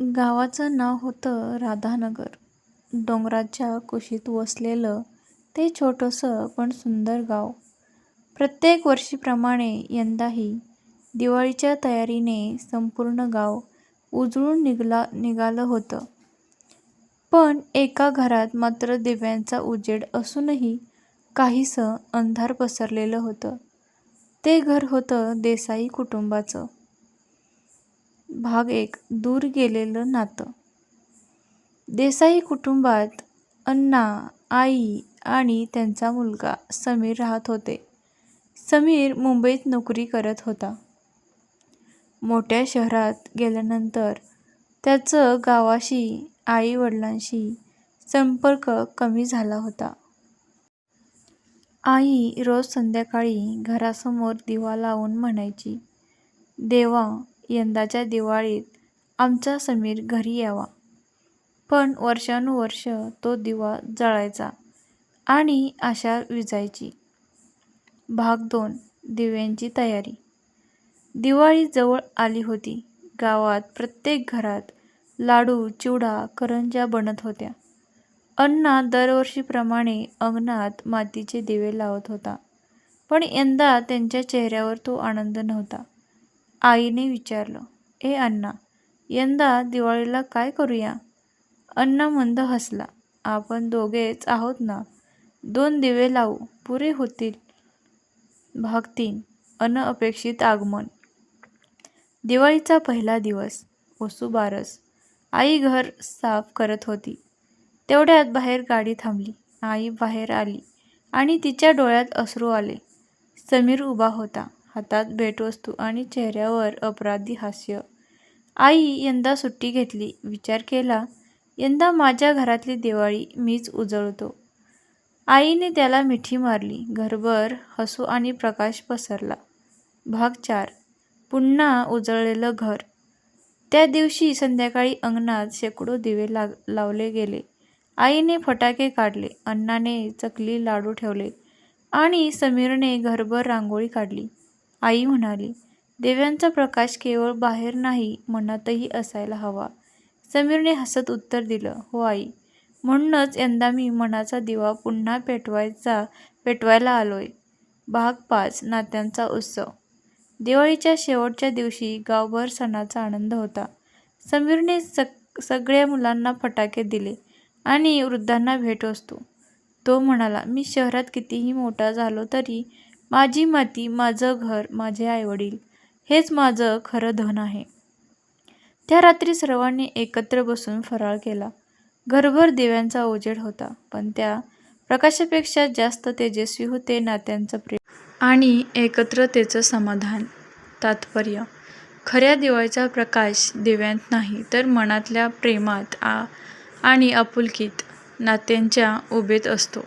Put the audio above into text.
गावाचं नाव होतं राधानगर. डोंगराच्या कुशीत वसलेलं ते छोटंसं पण सुंदर गाव. प्रत्येक वर्षीप्रमाणे यंदाही दिवाळीच्या तयारीने संपूर्ण गाव उजळून निघालं होतं. पण एका घरात मात्र दिव्यांचा उजेड असूनही काहीसं अंधार पसरलेलं होतं. ते घर होतं देसाई कुटुंबाचं. भाग एक दूर गेलेलं नातं. देसाई कुटुंबात अण्णा, आई आणि त्यांचा मुलगा समीर राहत होते. समीर मुंबईत नोकरी करत होता. मोठ्या शहरात गेल्यानंतर त्याचं गावाशी, आई-वडिलांशी संपर्क कमी झाला होता. आई रोज संध्याकाळी घरासमोर दिवा लावून म्हणायची, देवा, यंदाच्या दिवाळीत आमचा समीर घरी यावा. पण वर्षानुवर्ष तो दिवा जळायचा आणि आशा विझायची. भाग दोन दिव्यांची तयारी. दिवाळी जवळ आली होती. गावात प्रत्येक घरात लाडू, चिवडा, करंज्या बनत होत्या. अण्णा दरवर्षीप्रमाणे अंगणात मातीचे दिवे लावत होता. पण यंदा त्यांच्या चेहऱ्यावर तो आनंद नव्हता. आईने विचारलं, ए अण्णा, यंदा दिवाळीला काय करूया? अण्णा मंद हसला, आपण दोघेच आहोत ना, दोन दिवे लावू, पुरे होतील. भाग तीन अनअपेक्षित आगमन. दिवाळीचा पहिला दिवस. वसुबारस. आई घर साफ करत होती. तेवढ्यात बाहेर गाडी थांबली. आई बाहेर आली आणि तिच्या डोळ्यात अश्रू आले. समीर उभा होता, हातात भेटवस्तू आणि चेहऱ्यावर अपराधी हास्य. आई यंदा सुट्टी घेतली. विचार केला, यंदा माझ्या घरातली दिवाळी मीच उजळतो आईने त्याला मिठी मारली. घरभर हसू आणि प्रकाश पसरला. भाग चार पुन्हा उजळलेलं घर. त्या दिवशी संध्याकाळी अंगणात शेकडो दिवे लावले गेले. आईने फटाके काढले, अण्णाने चकली लाडू ठेवले आणि समीरने घरभर रांगोळी काढली. आई म्हणाली, दिव्यांचा प्रकाश केवळ बाहेर नाही, मनातही असायला हवा. समीरने हसत उत्तर दिलं, हो आई, म्हणूनच यंदा मी मनाचा दिवा पुन्हा पेटवायचा पेटवायला आलोय. भाग पाच नात्यांचा उत्सव. दिवाळीच्या शेवटच्या दिवशी गावभर सणाचा आनंद होता. समीरने सगळ्या मुलांना फटाके दिले आणि वृद्धांना भेट वस्तू तो म्हणाला, मी शहरात कितीही मोठा झालो तरी माझी माती, माझं घर, माझे आईवडील हेच माझं खरं धन आहे. त्या रात्री सर्वांनी एकत्र बसून फराळ केला. घरभर दिव्यांचा उजेड होता. पण त्या प्रकाशापेक्षा जास्त तेजस्वी होते नात्यांचं प्रेम आणि एकत्रतेचं समाधान. तात्पर्य खऱ्या दिवाळीचा प्रकाश दिव्यांत नाही, तर मनातल्या प्रेमात आ आणि आपुलकीत, नात्यांच्या उभेत असतो.